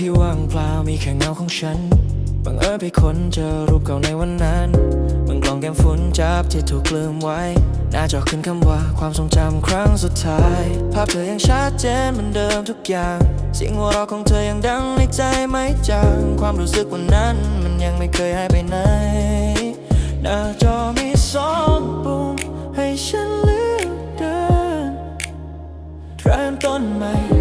ที่ว่างเปล่ามีแค่เงาของฉันบังเอิญไปค้นเจอรูปเก่าในวันนั้นบนกล่องแก้มฝุ่นจับที่ถูกลืมไว้ หน้าจอขึ้นคำว่าความทรงจำครั้งสุดท้าย ภาพเธอยังชัดเจนเหมือนเดิมทุกอย่างเสียงหัวเราะของเธอยังดังในใจไม่จางความรู้สึกวันนั้นมันยังไม่เคยหายไปไหนหน้าจอมีสองปุ่มให้ฉันเลือกเดินเริ่มต้นใหม่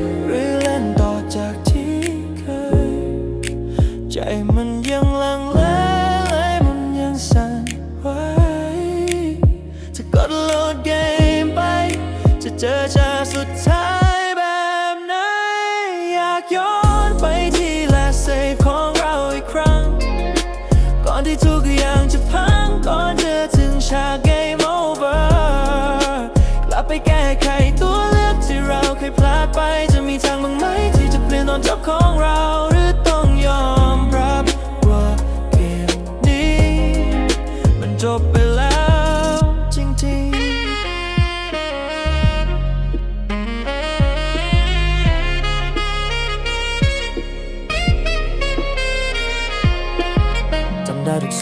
เจอฉากสุดท้ายแบบไหน อยากย้อนไปที่แลาเซฟของเราอีกครั้ง ก่อนที่ทุกอย่างจะพังก่อนเจอถึงฉาก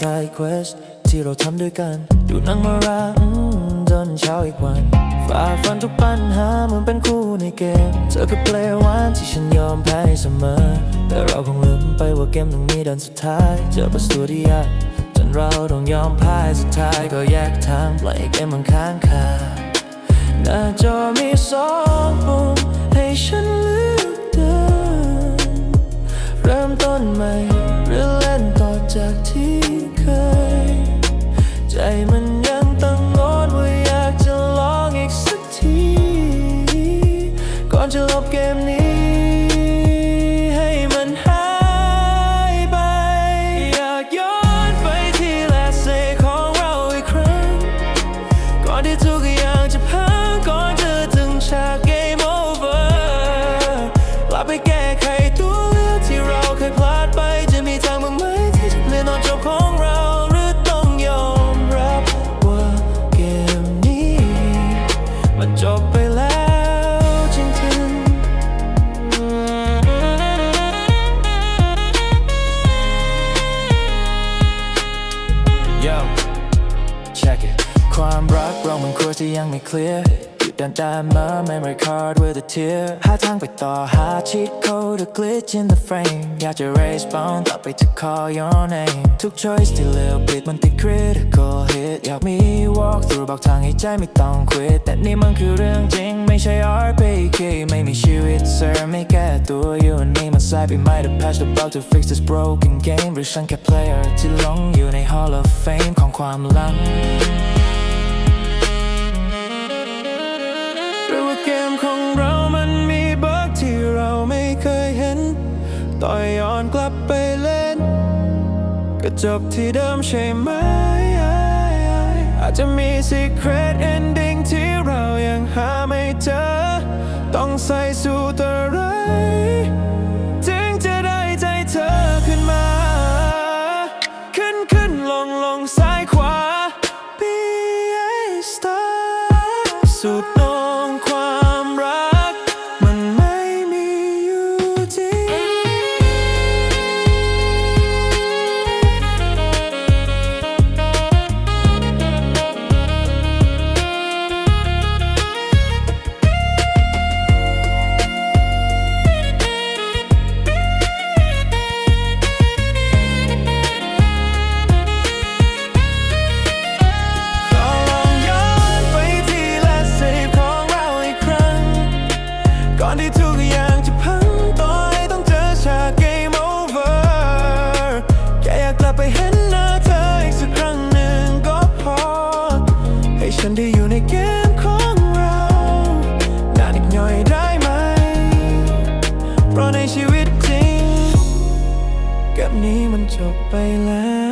จำได้ทุกไซด์เควสที่เราทำด้วยกัน ดูนังมาราอืมจนเช้าอีกวันฝ่าฟันทุกปัญหาเหมือนเป็นคู่ในเกม เธอคือเพลย์วันที่ฉันยอมแพ้เสมอ แต่เราคงลืมไปว่าเกมต้องมีดันสุดท้าย เจอบทสวดที่ยากจนเราต้องยอมพ่ายสุดท้ายก็แยกทางปล่อยเกมมันค้างคาหน้าจอมีสองปุ่มให้ฉันเลือกเดินเริ่มต้นใหม่หรือเล่นต่อจาก ความรักเรามันควรจะยังไม่เคลียร์หยุดเดินตามมา memory card with a tear หาทางไปต่อหา cheat code a glitch in the frame อยากจะ raise bone ต่อไปจะ call your name ทุก choice ที่เลือกผิดมันติด critical hit อยากมี walk through บอกทางให้ใจไม่ต้อง quit แต่นี่มันคือเรื่องจริงไม่ใช่ RPG ไม่มีชีวิตเสริมไม่แก้ตัวอยู่นี่มันสายไปไม่ได้ patch about to fix this broken game หรือฉันแค่ player ที่หลงอยู่ใน hall of fame ของความหลัง เกมของเรามันมีบั๊กที่เราไม่เคยเห็น ต่อยย้อนกลับไปเล่น ก็จบที่เดิมใช่ไหม อาจจะมี secret ending ที่เรายังหาไม่เจอ ต้องใส่สูตรอะไรถึงจะได้ใจเธอขึ้นมา ขึ้นขึ้นลงลงซ้ายขวา Be a star สุด ชีวิตจริง กับนี้มันจบไปแล้ว